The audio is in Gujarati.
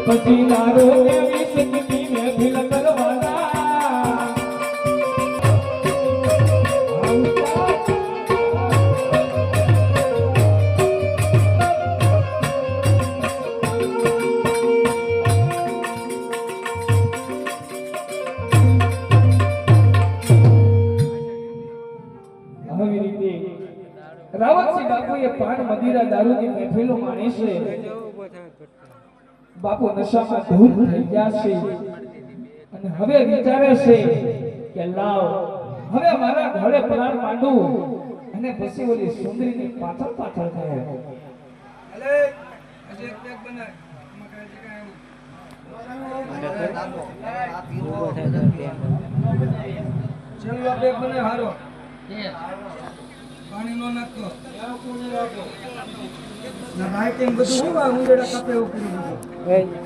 પછી તારો એવી શક્તિ મેં ભીલ કરવાના આવી રીતે રાવતસિંહ બાપુએ પાન મદિરા દારૂની મહેફિલો માણી છે બાપુ નશામાં ધૂત થઈ ગયા છે અને હવે વિચારે છે કે લાવ હવે મારા ઘરે પ્રાણ માંડું. અને પછી ઓલી સુંદરીની પાછળ પાછળ થાય. ચલો આપણે બનાય હારો. પાણી નો નાખતો ના બધું હું આ ઉંદરડા કાપે એવું કર્યું